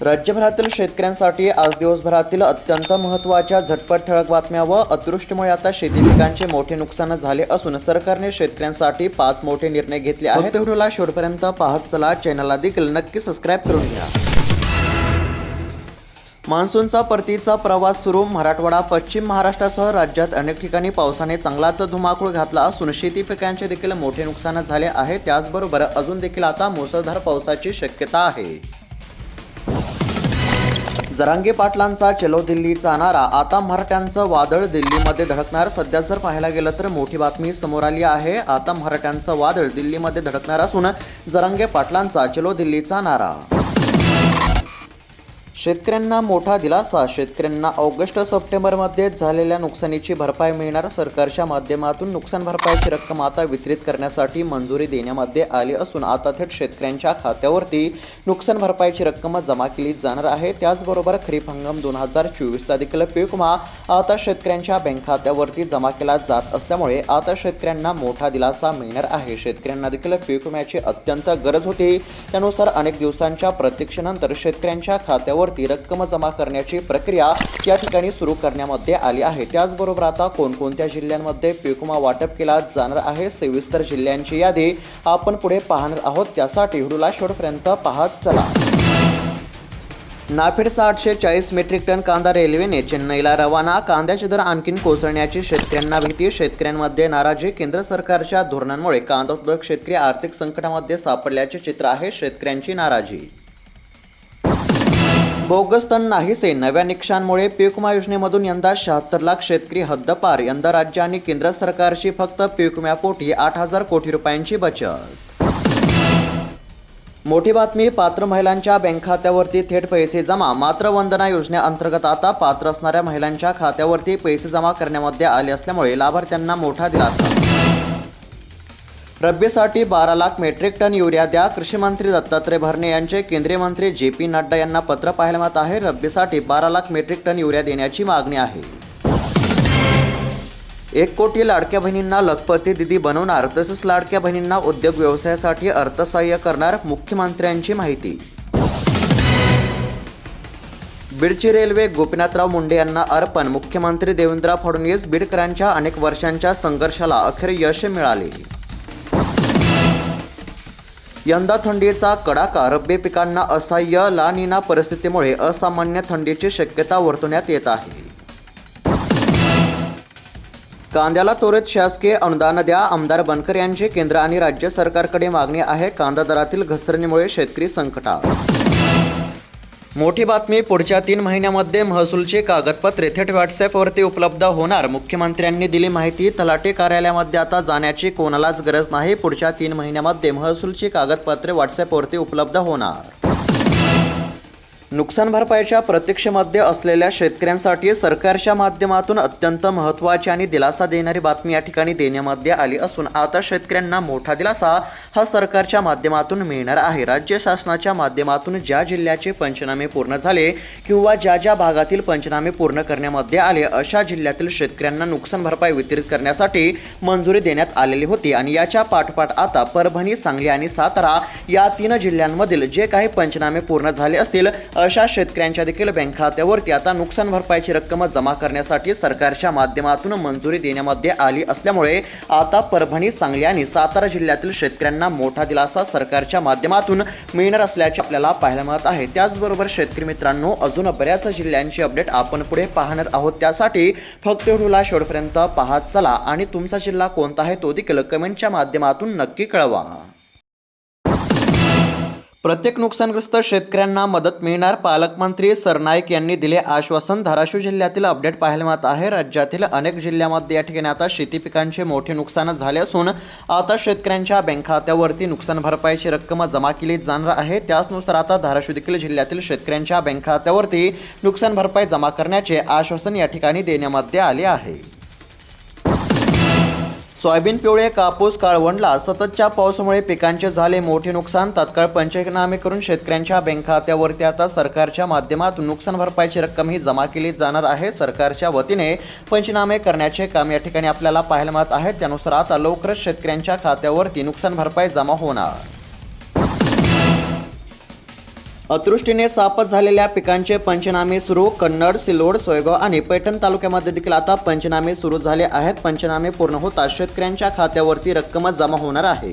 राज्यभरातील शेतकऱ्यांसाठी आज दिवसभरातील अत्यंत महत्त्वाच्या झटपट ठळक बातम्या व अतिवृष्टीमुळे आता शेती पिकांचे मोठे नुकसान झाले असून सरकारने शेतकऱ्यांसाठी पाच मोठे निर्णय घेतले आहेत. व्हिडिओला शेवटपर्यंत पाहत चला. चॅनलला देखील नक्की सबस्क्राईब करून घ्या. मान्सूनचा परतीचा प्रवास सुरू. मराठवाडा पश्चिम महाराष्ट्रासह राज्यात अनेक ठिकाणी पावसाने चांगलाच धुमाकूळ घातला असून शेती पिकांचे देखील मोठे नुकसान झाले आहे. त्याचबरोबर अजून देखील आता मुसळधार पावसाची शक्यता आहे. जरांगे पाटलांचा चलो दिल्लीचा नारा आता मराठ्यांचं वादळ दिल्लीमध्ये धडकणार. सध्या जर पाहायला गेलं तर मोठी बातमी समोर आली आहे. आता मराठ्यांचं वादळ दिल्लीमध्ये धडकणार असून जरांगे पाटलांचा चलो दिल्लीचा नारा. शेतकऱ्यांना मोठा दिलासा. शेतकऱ्यांना ऑगस्ट सप्टेंबरमध्ये झालेल्या नुकसानीची भरपाई मिळणार. सरकारच्या माध्यमातून नुकसान भरपाईची रक्कम आता वितरित करण्यासाठी मंजुरी देण्यामध्ये आली असून आता थेट शेतकऱ्यांच्या खात्यावरती नुकसान भरपाईची रक्कम जमा केली जाणार आहे. त्याचबरोबर खरीप हंगाम दोन हजार चोवीसचा देखील पीक विमा आता शेतकऱ्यांच्या बँक खात्यावरती जमा केला जात असल्यामुळे आता शेतकऱ्यांना मोठा दिलासा मिळणार आहे. शेतकऱ्यांना देखील पीक विम्याची अत्यंत गरज होती. त्यानुसार अनेक दिवसांच्या प्रतीक्षेनंतर शेतकऱ्यांच्या खात्यावर खात्यावरती रक्कम जमा करण्याची प्रक्रिया या ठिकाणी सुरू करण्यामध्ये आली आहे. त्याचबरोबर आता कोणकोणत्या जिल्ह्यांमध्ये पिकुमा वाटप केला जाणार आहे सविस्तर जिल्ह्यांची यादी आपण पुढे पाहणार आहोत. त्यासाठी व्हिडिओला शेवटपर्यंत पाहत चला. नाफेडचा आठशे चाळीस मेट्रिक टन कांदा रेल्वेने चेन्नईला रवाना. कांद्याचे दर आणखीन कोसळण्याची शेतकऱ्यांना भीती. शेतकऱ्यांमध्ये नाराजी. केंद्र सरकारच्या धोरणांमुळे कांदा उत्पादक शेतकरी आर्थिक संकटामध्ये सापडल्याचे चित्र आहे. शेतकऱ्यांची नाराजी बोगस तण नाहीसे. नव्या निकषांमुळे पीक विमा योजनेमधून यंदा शहात्तर लाख शेतकरी हद्दपार. यंदा राज्य आणि केंद्र सरकारची फक्त पीकम्यापोटी आठ हजार कोटी रुपयांची बचत. मोठी बातमी पात्र महिलांच्या बँक खात्यावरती थेट पैसे जमा. मात्र वंदना योजनेअंतर्गत आता पात्र असणाऱ्या महिलांच्या खात्यावरती पैसे जमा करण्यामध्ये आले असल्यामुळे लाभार्थ्यांना मोठा दिलासा. रब्बीसाठी बारा लाख मेट्रिक टन युरिया द्या. कृषी मंत्री दत्तात्रय भरणे यांचे केंद्रीय मंत्री जे पी नड्डा यांना पत्र पाहायला मिळत आहे. रब्बीसाठी बारा लाख मेट्रिक टन युरिया देण्याची मागणी आहे. एक कोटी लाडक्या बहिणींना लखपती दिदी बनवणार तसेच लाडक्या बहिणींना उद्योग व्यवसायासाठी अर्थसहाय्य करणार मुख्यमंत्र्यांची माहिती. बीडची रेल्वे गोपीनाथराव मुंडे यांना अर्पण मुख्यमंत्री देवेंद्र फडणवीस बीडकरांच्या अनेक वर्षांच्या संघर्षाला अखेर यश मिळाले. यंदा थंडीचा कडाका रब्बी पिकांना असह्य लानिना परिस्थितीमुळे असामान्य थंडीची शक्यता वर्तवण्यात येत आहे. कांद्याला त्वरित शासकीय अनुदान द्या आमदार बनकर यांची केंद्र आणि राज्य सरकारकडे मागणी आहे. कांदा दरातील घसरणीमुळे शेतकरी संकटात मोठी बातमी पुढच्या तीन महिन्यामध्ये महसूलची कागदपत्रे थेट व्हॉट्सॲपवरती उपलब्ध होणार. मुख्यमंत्र्यांनी दिली माहिती तलाठी कार्यालयामध्ये आता जाण्याची कोणालाच गरज नाही. पुढच्या तीन महिन्यामध्ये महसूलची कागदपत्रे व्हॉट्सॲपवरती उपलब्ध होणार. नुकसान भरपाईच्या प्रतीक्षेमध्ये असलेल्या शेतकऱ्यांसाठी सरकारच्या माध्यमातून अत्यंत महत्त्वाची आणि दिलासा देणारी बातमी या ठिकाणी देण्यामध्ये आली असून आता शेतकऱ्यांना मोठा दिलासा हा सरकारच्या माध्यमातून मिळणार आहे. राज्य शासनाच्या माध्यमातून ज्या जिल्ह्याचे पंचनामे पूर्ण झाले किंवा ज्या ज्या भागातील पंचनामे पूर्ण करण्यामध्ये आले अशा जिल्ह्यातील शेतकऱ्यांना नुकसान भरपाई वितरित करण्यासाठी मंजुरी देण्यात आलेली होती आणि याच्या पाठोपाठ आता परभणी सांगली आणि सातारा या तीन जिल्ह्यांमधील जे काही पंचनामे पूर्ण झाले असतील अशा शेतकऱ्यांच्या देखील बँक खात्यावरती आता नुकसान भरपाईची रक्कम जमा करण्यासाठी सरकारच्या माध्यमातून मंजुरी देण्यामध्ये आली असल्यामुळे आता परभणी सांगली आणि सातारा जिल्ह्यातील शेतकऱ्यांना मोठा दिलासा सरकारच्या माध्यमातून मिळणार असल्याचे आपल्याला पाहायला मिळत आहे. त्याचबरोबर शेतकरी मित्रांनो अजून बऱ्याच जिल्ह्यांची अपडेट आपण पुढे पाहणार आहोत. त्यासाठी फक्त व्हिडिओला शेवटपर्यंत पाहत चला आणि तुमचा जिल्हा कोणता आहे तो देखील कमेंटच्या माध्यमातून नक्की कळवा. प्रत्येक नुकसानग्रस्त शेतकऱ्यांना मदत मिळणार पालकमंत्री सरनाईक यांनी दिले आश्वासन. धाराशिव जिल्ह्यातील अपडेट पाहायला मिळत आहे राज्यातील अनेक जिल्ह्यामध्ये या ठिकाणी आता शेती पिकांचे मोठे नुकसान झाले असून आता शेतकऱ्यांच्या बँक खात्यावरती नुकसान भरपाईची रक्कम जमा केली जाणार आहे. त्याचनुसार आता धाराशिव देखील जिल्ह्यातील शेतकऱ्यांच्या बँक खात्यावरती नुकसान भरपाई जमा करण्याचे आश्वासन या ठिकाणी देण्यामध्ये आले आहे. सोयाबीन पिवळे कापूस काळवंडला सततच्या पावसामुळे पिकांचे झाले मोठे नुकसान तात्काळ पंचनामे करून शेतकऱ्यांच्या बँक खात्यावरती आता सरकारच्या माध्यमातून नुकसान भरपाईची रक्कम ही जमा केली जाणार आहे. सरकारच्या वतीने पंचनामे करण्याचे काम या ठिकाणी आपल्याला पाहायला मिळत आहे. त्यानुसार आता लवकरच शेतकऱ्यांच्या खात्यावरती नुकसान भरपाई जमा होणार. अतृष्टीने सापत झालेल्या पिकांचे पंचनामे सुरू. कन्नड सिल्लोड सोयगाव आणि पैठण तालुक्यामध्ये देखील आता पंचनामे सुरू झाले आहेत. पंचनामे पूर्ण होता शेतकऱ्यांच्या खात्यावरती रक्कम जमा होणार आहे.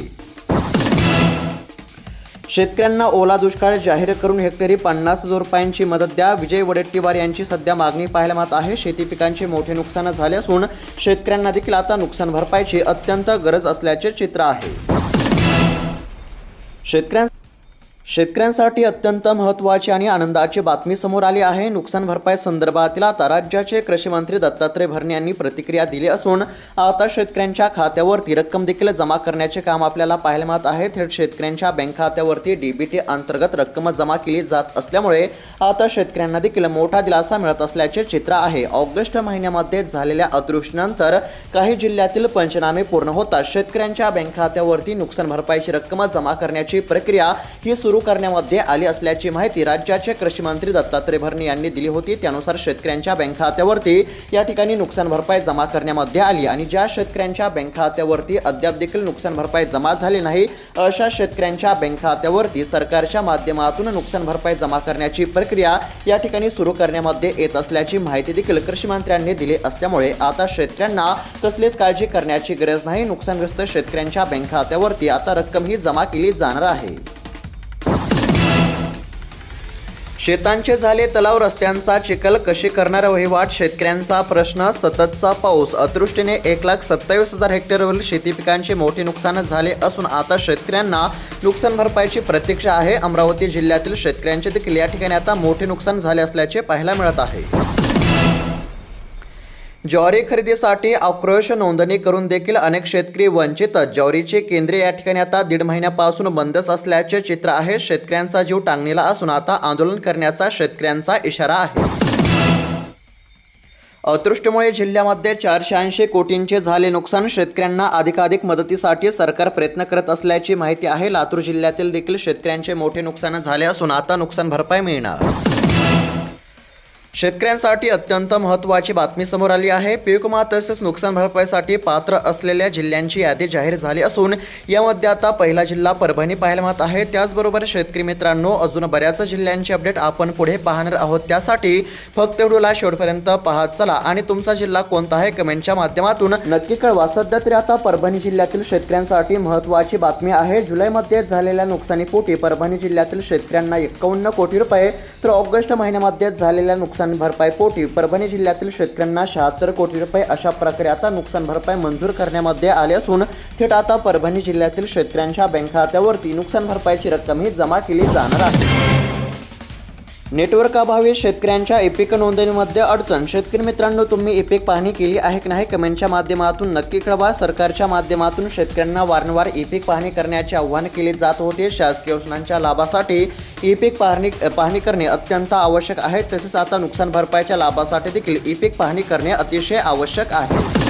शेतकऱ्यांना ओला दुष्काळ जाहीर करून हेक्टरी पन्नास हजार रुपयांची मदत द्या. विजय वडेट्टीवार यांची सध्या मागणी पाहायला मिळत आहे. शेती पिकांचे मोठे नुकसान झाले असून शेतकऱ्यांना देखील आता नुकसान भरपाईची अत्यंत गरज असल्याचे चित्र आहे. शेतकऱ्यां शेतकऱ्यांसाठी अत्यंत महत्त्वाची आणि आनंदाची बातमी समोर आली आहे. नुकसान भरपाई संदर्भातील आता राज्याचे कृषी मंत्री दत्तात्रय भरणे यांनी प्रतिक्रिया दिली असून आता शेतकऱ्यांच्या खात्यावरती रक्कम देखील जमा करण्याचे काम आपल्याला पाहायला मिळत आहे. थेट शेतकऱ्यांच्या बँक खात्यावरती डीबीटी अंतर्गत रक्कम जमा केली जात असल्यामुळे आता शेतकऱ्यांना देखील मोठा दिलासा मिळत असल्याचे चित्र आहे. ऑगस्ट महिन्यामध्ये झालेल्या अदृष्टीनंतर काही जिल्ह्यातील पंचनामे पूर्ण होतात शेतकऱ्यांच्या बँक खात्यावरती नुकसान भरपाईची रक्कम जमा करण्याची प्रक्रिया ही सुरू सुरू करण्यामध्ये आली असल्याची माहिती राज्याचे कृषी मंत्री दत्तात्रय भरणे यांनी दिली होती. त्यानुसार शेतकऱ्यांच्या बँक खात्यावरती या ठिकाणी नुकसान भरपाई जमा करण्यामध्ये आली आणि ज्या शेतकऱ्यांच्या बँक खात्यावरती अद्याप देखील नुकसान भरपाई जमा झाली नाही अशा शेतकऱ्यांच्या बँक खात्यावरती सरकारच्या माध्यमातून नुकसान भरपाई जमा करण्याची प्रक्रिया या ठिकाणी सुरू करण्यामध्ये येत असल्याची माहिती देखील कृषी मंत्र्यांनी दिली असल्यामुळे आता शेतकऱ्यांना कसलीच काळजी करण्याची गरज नाही. नुकसानग्रस्त शेतकऱ्यांच्या बँक खात्यावरती आता रक्कम ही जमा केली जाणार आहे. शेतांचे झाले तलाव रस्त्यांचा चिखल कशी करणार वहिवाट शेतकऱ्यांचा प्रश्न सततचा पाऊस. अतृष्टीने एक लाख सत्तावीस हजार हेक्टरवरील शेती पिकांचे मोठे नुकसान झाले असून आता शेतकऱ्यांना नुकसान भरपाईची प्रतीक्षा आहे. अमरावती जिल्ह्यातील शेतकऱ्यांचे देखील या ठिकाणी आता मोठे नुकसान झाले असल्याचे पाहायला मिळत आहे. ज्वारी खरेदीसाठी आक्रोश नोंदणी करून देखील अनेक शेतकरी वंचित. ज्वारीचे केंद्रे या ठिकाणी आता दीड महिन्यापासून बंदच असल्याचे चित्र आहे. शेतकऱ्यांचा जीव टांगणीला असून आता आंदोलन करण्याचा शेतकऱ्यांचा इशारा आहे. अतृष्टीमुळे जिल्ह्यामध्ये चारशे ऐंशी कोटींचे झाले नुकसान. शेतकऱ्यांना अधिकाधिक मदतीसाठी सरकार प्रयत्न करत असल्याची माहिती आहे. लातूर जिल्ह्यातील देखील शेतकऱ्यांचे मोठे नुकसान झाले असून आता नुकसान भरपाई मिळणार. शेतकऱ्यांसाठी अत्यंत महत्त्वाची बातमी समोर आली आहे. पीक तसेच नुकसान भरपाईसाठी पात्र असलेल्या जिल्ह्यांची यादी जाहीर झाली असून यामध्ये आता पहिला जिल्हा परभणी पाहायला मिळत आहे. त्याचबरोबर शेतकरी मित्रांनो अजून बऱ्याच जिल्ह्यांची अपडेट आपण पुढे पाहणार आहोत. त्यासाठी फक्त व्हिडिओला शेवटपर्यंत पाहत चला. आणि तुमचा जिल्हा कोणता आहे? कमेंटच्या माध्यमातून. नक्की कळवा. सध्या तरी आता परभणी जिल्ह्यातील शेतकऱ्यांसाठी महत्त्वाची बातमी आहे. जुलैमध्ये झालेल्या नुकसानीपोटी परभणी जिल्ह्यातील शेतकऱ्यांना एकावन्न कोटी रुपये तर ऑगस्ट महिन्यामध्ये झालेल्या नुकसान भरपाई पोटी परभणी जिल्ह्यातील शेतकऱ्यांना शहात्तर कोटी रुपये अशा प्रकारे आता नुकसान भरपाई मंजूर करण्यामध्ये आले असून थेट आता परभणी जिल्ह्यातील शेतकऱ्यांच्या बँक खात्यावरती नुकसान भरपाईची रक्कम ही जमा केली जाणार आहे. नेटवर्क अभावी शेतकऱ्यांच्या एपिक नोंदणीमध्ये अडचण. शेतकरी मित्रांनो तुम्ही एपिक पाहणी केली आहे की नाही? कमेंटच्या माध्यमातून नक्की कळवा. सरकारच्या माध्यमातून शेतकऱ्यांना वारंवार एपिक पाहणी करण्याचे आव्हान केले जात होते. शासकीय योजनांच्या लाभासाठी ईपीक पाहणी पाहणी करणे अत्यंत आवश्यक आहे. तसेच आता नुकसान भरपाईच्या लाभासाठी देखील ईपीक पाहणी करणे अतिशय आवश्यक आहे.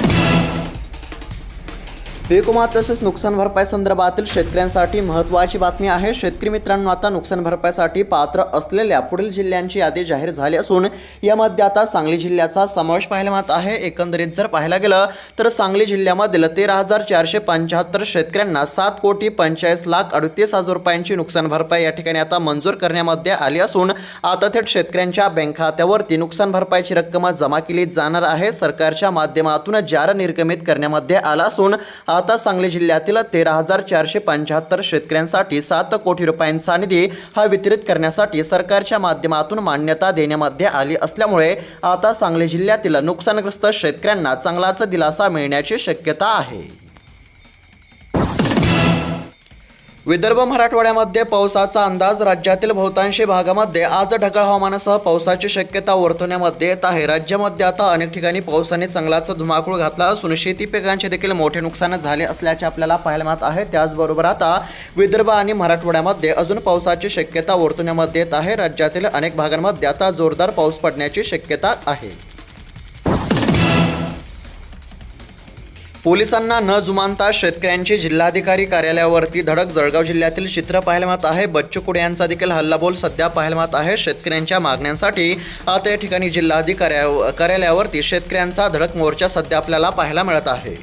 विमा तसेच नुकसान भरपाई संदर्भातील शेतकऱ्यांसाठी महत्त्वाची बातमी आहे. शेतकरी मित्रांनो आता नुकसान भरपाईसाठी पात्र असलेल्या पुढील जिल्ह्यांची यादी जाहीर झाली असून यामध्ये आता सांगली जिल्ह्याचा समावेश पाहायला मिळत आहे. एकंदरीत जर पाहायला गेलं तर सांगली जिल्ह्यामधील तेरा हजार चारशे पंच्याहत्तर शेतकऱ्यांना सात कोटी पंचेचाळीस लाख अडतीस हजार रुपयांची नुकसान भरपाई या ठिकाणी आता मंजूर करण्यामध्ये आली असून आता थेट शेतकऱ्यांच्या बँक खात्यावरती नुकसान भरपाईची रक्कम जमा केली जाणार आहे. सरकारच्या माध्यमातून जार निर्गमित करण्यामध्ये आला असून आता सांगली जिल्ह्यातील तेरा हजार चारशे पंच्याहत्तर शेतकऱ्यांसाठी सात कोटी रुपयांचा निधी हा वितरित करण्यासाठी सरकारच्या माध्यमातून मान्यता देण्यामध्ये आली असल्यामुळे आता सांगली जिल्ह्यातील नुकसानग्रस्त शेतकऱ्यांना चांगलाच दिलासा मिळण्याची शक्यता आहे. विदर्भ मराठवाड्यामध्ये पावसाचा अंदाज राज्यातील बहुतांशी भागामध्ये आज ढगाळ हवामानासह पावसाची शक्यता वर्तवण्यामध्ये येत आहे. राज्यामध्ये आता अनेक ठिकाणी पावसाने चांगलाच धुमाकूळ घातला असून शेती पिकांचे देखील मोठे नुकसान झाले असल्याचे आपल्याला पाहायला मिळत आहे. त्याचबरोबर आता विदर्भ आणि मराठवाड्यामध्ये अजून पावसाची शक्यता वर्तवण्यामध्ये येत आहे. राज्यातील अनेक भागांमध्ये आता जोरदार पाऊस पडण्याची शक्यता आहे. पोलिसांना न जुमानता शेतकऱ्यांची जिल्हाधिकारी कार्यालयावरती धडक. जळगाव जिल्ह्यातील चित्र पाहायला आहे. बच्चू कुडे यांचा देखील हल्लाबोल सध्या पाहायला आहे. शेतकऱ्यांच्या मागण्यांसाठी आता या ठिकाणी जिल्हाधिकारी कार्यालयावरती शेतकऱ्यांचा धडक मोर्चा सध्या आपल्याला पाहायला मिळत आहे.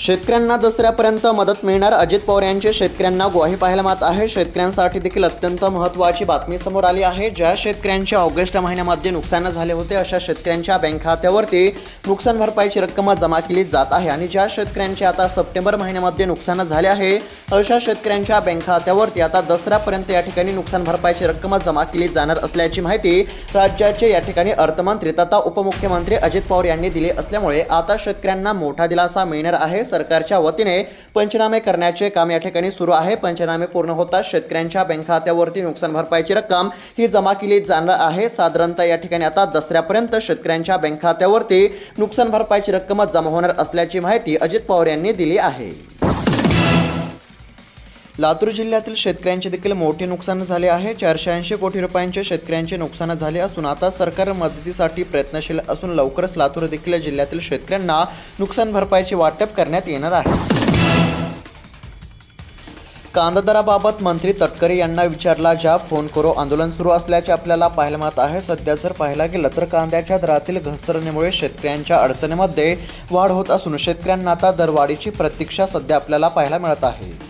शेतकऱ्यांना दसऱ्यापर्यंत मदत मिळणार. अजित पवार यांचे शेतकऱ्यांना ग्वाही पाहायला मात आहे. शेतकऱ्यांसाठी देखील अत्यंत महत्त्वाची बातमी समोर आली आहे. ज्या शेतकऱ्यांचे ऑगस्ट महिन्यामध्ये नुकसान झाले होते अशा शेतकऱ्यांच्या बँक खात्यावरती नुकसान भरपाईची रक्कम जमा केली जात आहे. आणि ज्या शेतकऱ्यांचे आता सप्टेंबर महिन्यामध्ये नुकसान झाले आहे अशा शेतकऱ्यांच्या बँक खात्यावरती आता दसऱ्यापर्यंत या ठिकाणी नुकसान भरपाईची रक्कम जमा केली जाणार असल्याची माहिती राज्याचे या ठिकाणी अर्थमंत्री तथा उपमुख्यमंत्री अजित पवार यांनी दिली असल्यामुळे आता शेतकऱ्यांना मोठा दिलासा मिळणार आहे. सरकारच्या वतीने पंचनामे करण्याचे काम या ठिकाणी सुरू आहे. पंचनामे पूर्ण होताच शेतकऱ्यांच्या बँक खात्यावरती नुकसान भरपाईची रक्कम ही जमा केली जाणार आहे. साधारणतः या ठिकाणी आता दसऱ्यापर्यंत शेतकऱ्यांच्या बँक खात्यावरती नुकसान भरपाईची रक्कम जमा होणार असल्याची माहिती अजित पवार यांनी दिली आहे. लातूर जिल्ह्यातील शेतकऱ्यांचे देखील मोठे नुकसान झाले आहे. चारशे ऐंशी कोटी रुपयांचे शेतकऱ्यांचे नुकसान झाले असून आता सरकार मदतीसाठी प्रयत्नशील असून लवकरच लातूर देखील जिल्ह्यातील शेतकऱ्यांना नुकसान भरपाईचे वाटप करण्यात येणार आहे. कांदा दराबाबत मंत्री तटकरे यांना विचारला ज्या फोन करो आंदोलन सुरू असल्याचे आपल्याला पाहायला मिळत आहे. सध्या जर पाहायला गेलं तर कांद्याच्या दरातील घसरणीमुळे शेतकऱ्यांच्या अडचणीमध्ये वाढ होत असून शेतकऱ्यांना आता दरवाढीची प्रतीक्षा सध्या आपल्याला पाहायला मिळत आहे.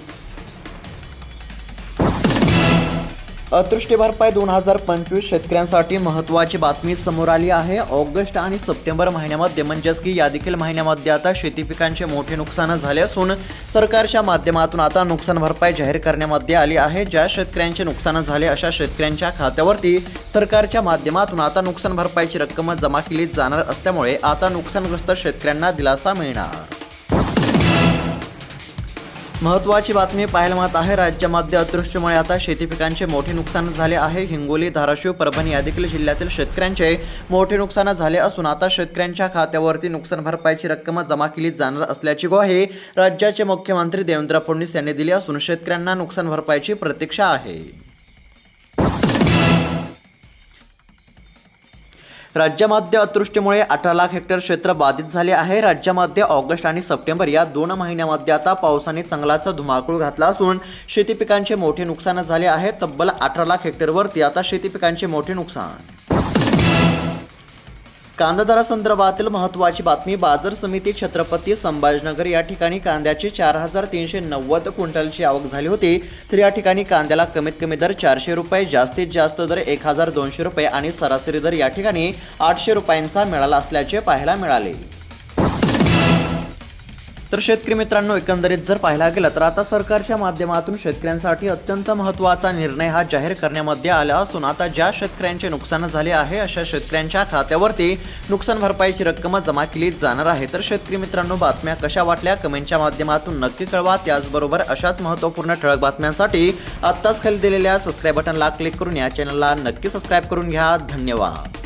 अतृष्टी भरपाई दोन हजार पंचवीस शेतकऱ्यांसाठी महत्त्वाची बातमी समोर आली आहे. ऑगस्ट आणि सप्टेंबर महिन्यामध्ये म्हणजेच की या देखील महिन्यामध्ये आता शेती पिकांचे मोठे नुकसान झाले असून सरकारच्या माध्यमातून आता नुकसान भरपाई जाहीर करण्यामध्ये आली आहे. ज्या शेतकऱ्यांचे नुकसान झाले अशा शेतकऱ्यांच्या खात्यावरती सरकारच्या माध्यमातून आता नुकसान भरपाईची रक्कम जमा केली जाणार असल्यामुळे आता नुकसानग्रस्त शेतकऱ्यांना दिलासा मिळणार. महत्त्वाची बातमी पाहायला मिळत आहे. राज्यामध्ये अतृष्टीमुळे आता शेती पिकांचे मोठे नुकसान झाले आहे. हिंगोली धाराशिव परभणी या देखील जिल्ह्यातील शेतकऱ्यांचे मोठे नुकसान झाले असून आता शेतकऱ्यांच्या खात्यावरती नुकसान भरपाईची रक्कम जमा केली जाणार असल्याची ग्वाही राज्याचे मुख्यमंत्री देवेंद्र फडणवीस यांनी दिली असून शेतकऱ्यांना नुकसान भरपाईची प्रतीक्षा आहे. राज्यामध्ये अतृष्टीमुळे अठरा लाख हेक्टर क्षेत्र बाधित झाले आहे. राज्यामध्ये ऑगस्ट आणि सप्टेंबर या दोन महिन्यामध्ये आता पावसाने चांगलाचा धुमाकूळ घातला असून शेती पिकांचे मोठे नुकसान झाले आहे. तब्बल अठरा लाख हेक्टरवरती आता शेती पिकांचे मोठे नुकसान. कांदादरासंदर्भातील महत्त्वाची बातमी बाजार समिती छत्रपती संभाजीनगर या ठिकाणी कांद्याची चार हजार तीनशे नव्वद क्विंटलची आवक झाली होती. तर या ठिकाणी कांद्याला कमीत कमी दर चारशे रुपये जास्तीत जास्त दर एक हजार दोनशे रुपये आणि सरासरी दर या ठिकाणी आठशे रुपयांचा मिळाला असल्याचे पाहायला मिळाले. तर शेतकरी मित्रांनो एकंदरीत जर पाहायला गेलं तर आता सरकारच्या माध्यमातून शेतकऱ्यांसाठी अत्यंत महत्त्वाचा निर्णय हा जाहीर करण्यामध्ये आला असून आता ज्या शेतकऱ्यांचे नुकसान झाले आहे अशा शेतकऱ्यांच्या खात्यावरती नुकसान भरपाईची रक्कम जमा केली जाणार आहे. तर शेतकरी मित्रांनो बातम्या कशा वाटल्या? कमेंटच्या माध्यमातून नक्की कळवा. त्याचबरोबर अशाच महत्त्वपूर्ण ठळक बातम्यांसाठी आत्ताच खाली दिलेल्या सबस्क्राईब बटनला क्लिक करून या चॅनलला नक्की सबस्क्राईब करून घ्या. धन्यवाद.